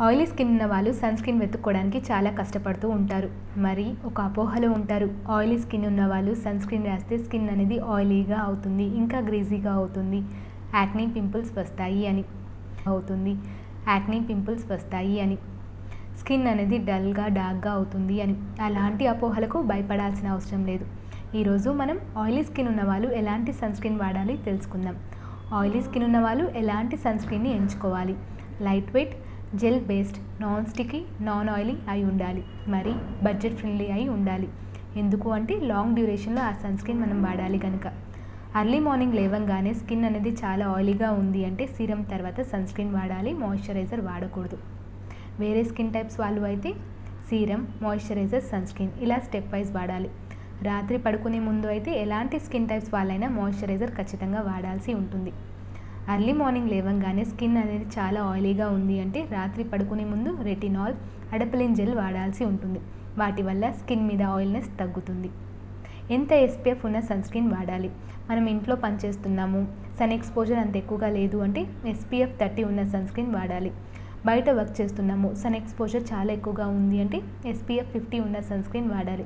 Oily skin ఉన్న వాళ్ళు sun screen వెతుక్కోవడానికి చాలా కష్టపడుతూ ఉంటారు. మరి ఒక అపోహలో ఉంటారు. ఆయిలీ స్కిన్ ఉన్న వాళ్ళు సన్ స్క్రీన్ రాస్తే స్కిన్ అనేది ఆయిలీగా అవుతుంది ఇంకా గ్రీజీగా అవుతుంది. యాక్నీ పింపుల్స్ వస్తాయి అని అవుతుంది. యాక్నీ పింపుల్స్ వస్తాయి అని. స్కిన్ అనేది డల్గా డార్క్గా అవుతుంది అని. అలాంటి అపోహలకు భయపడాల్సిన అవసరం లేదు. ఈరోజు మనం ఆయిలీ స్కిన్ ఉన్న వాళ్ళు ఎలాంటి సన్ స్క్రీన్ వాడాలి తెలుసుకుందాం. ఆయిలీ స్కిన్ ఉన్న వాళ్ళు ఎలాంటి సన్ స్క్రీన్ని ఎంచుకోవాలి? Lightweight gel based non sticky non oily అయి ఉండాలి. మరి బడ్జెట్ ఫ్రెండ్లీ అయి ఉండాలి. ఎందుకు అంటే లాంగ్ డ్యూరేషన్లో ఆ సన్ స్క్రీన్ మనం వాడాలి కనుక అర్లీ మార్నింగ్ లేవంగానే స్కిన్ అనేది చాలా ఆయిలీగా ఉంది అంటే సీరం తర్వాత సన్ స్క్రీన్ వాడాలి మాయిశ్చరైజర్ వాడకూడదు. వేరే స్కిన్ టైప్స్ వాళ్ళు అయితే సీరం మాయిశ్చరైజర్ సన్ స్క్రీన్ ఇలా స్టెప్ వైజ్ వాడాలి. రాత్రి పడుకునే ముందు అయితే ఎలాంటి స్కిన్ టైప్స్ వాళ్ళైనా మాయిశ్చరైజర్ ఖచ్చితంగా వాడాల్సి ఉంటుంది. అర్లీ మార్నింగ్ లేవంగానే స్కిన్ అనేది చాలా ఆయిలీగా ఉంది అంటే రాత్రి పడుకునే ముందు రెటినాల్ అడపలిన్ జెల్ వాడాల్సి ఉంటుంది. వాటి వల్ల స్కిన్ మీద ఆయిల్నెస్ తగ్గుతుంది. ఎంత ఎస్పీఎఫ్ ఉన్న సన్ స్క్రీన్ వాడాలి? మనం ఇంట్లో పనిచేస్తున్నాము సన్ ఎక్స్పోజర్ అంత ఎక్కువగా లేదు అంటే ఎస్పీఎఫ్ థర్టీ ఉన్న సన్ స్క్రీన్ వాడాలి. బయట వర్క్ చేస్తున్నాము సన్ ఎక్స్పోజర్ చాలా ఎక్కువగా ఉంది అంటే ఎస్పీఎఫ్ ఫిఫ్టీ ఉన్న సన్ స్క్రీన్ వాడాలి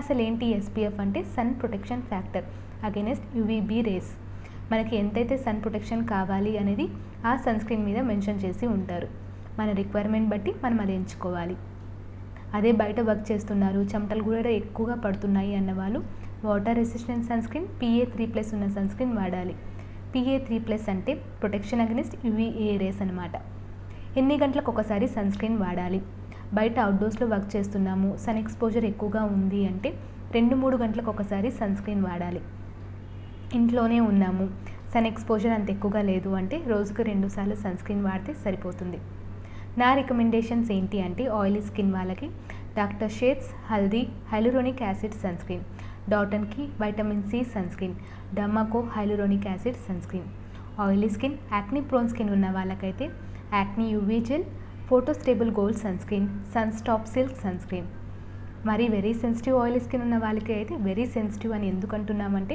అసలు ఏంటి ఎస్పీఎఫ్ అంటే sun protection factor against UVB rays మనకి ఎంతైతే సన్ ప్రొటెక్షన్ కావాలి అనేది ఆ సన్ స్క్రీన్ మీద మెన్షన్ చేసి ఉంటారు. మన రిక్వైర్మెంట్ బట్టి మనం అది ఎంచుకోవాలి. అదే బయట వర్క్ చేస్తున్నారు చెమటలు కూడా ఎక్కువగా పడుతున్నాయి అన్నవాళ్ళు water resistant sunscreen PA three plus ఉన్న సన్ స్క్రీన్ వాడాలి. పిఏ త్రీ ప్లస్ అంటే ప్రొటెక్షన్ అగ్నిస్ట్ యువీఏ రేస్ అనమాట ఎన్ని గంటలకు ఒకసారి సన్ స్క్రీన్ వాడాలి? బయట అవుట్డోర్స్లో వర్క్ చేస్తున్నాము సన్ ఎక్స్పోజర్ ఎక్కువగా ఉంది అంటే రెండు మూడు గంటలకు ఒకసారి సన్ స్క్రీన్ వాడాలి. ఇంట్లోనే ఉన్నాము. సన్ ఎక్స్పోజర్ అంత ఎక్కువగా లేదు అంటే రోజుకు రెండుసార్లు సన్ స్క్రీన్ వాడితే సరిపోతుంది. నా రికమెండేషన్స్ ఏంటి అంటే ఆయిలీ స్కిన్ వాళ్ళకి doctor Sheth's haldi hyaluronic acid sunscreen Dot and Key vitamin C sunscreen Derma Co hyaluronic acid sunscreen. Oily skin acne prone skin ఉన్న వాళ్ళకైతే acne UV gel photostable gold sunscreen sun stop silk sunscreen. మరి very sensitive oil skin ఉన్న వాళ్ళకి అయితే very sensitive అని ఎందుకు అంటున్నామంటే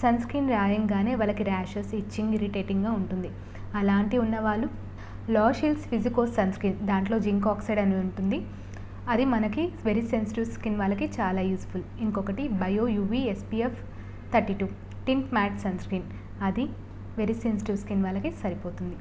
sun screen రాయంగానే వాళ్ళకి rashes itching ఇరిటేటింగ్గా ఉంటుంది. అలాంటి ఉన్నవాళ్ళు లాషిల్స్ ఫిజికోస్ సన్ స్క్రీన్ దాంట్లో జింక్ ఆక్సైడ్ అని ఉంటుంది. అది మనకి వెరీ సెన్సిటివ్ స్కిన్ వాళ్ళకి చాలా యూస్ఫుల్ ఇంకొకటి bio UV SPF thirty two tint matte sunscreen అది వెరీ సెన్సిటివ్ స్కిన్ వాళ్ళకి సరిపోతుంది.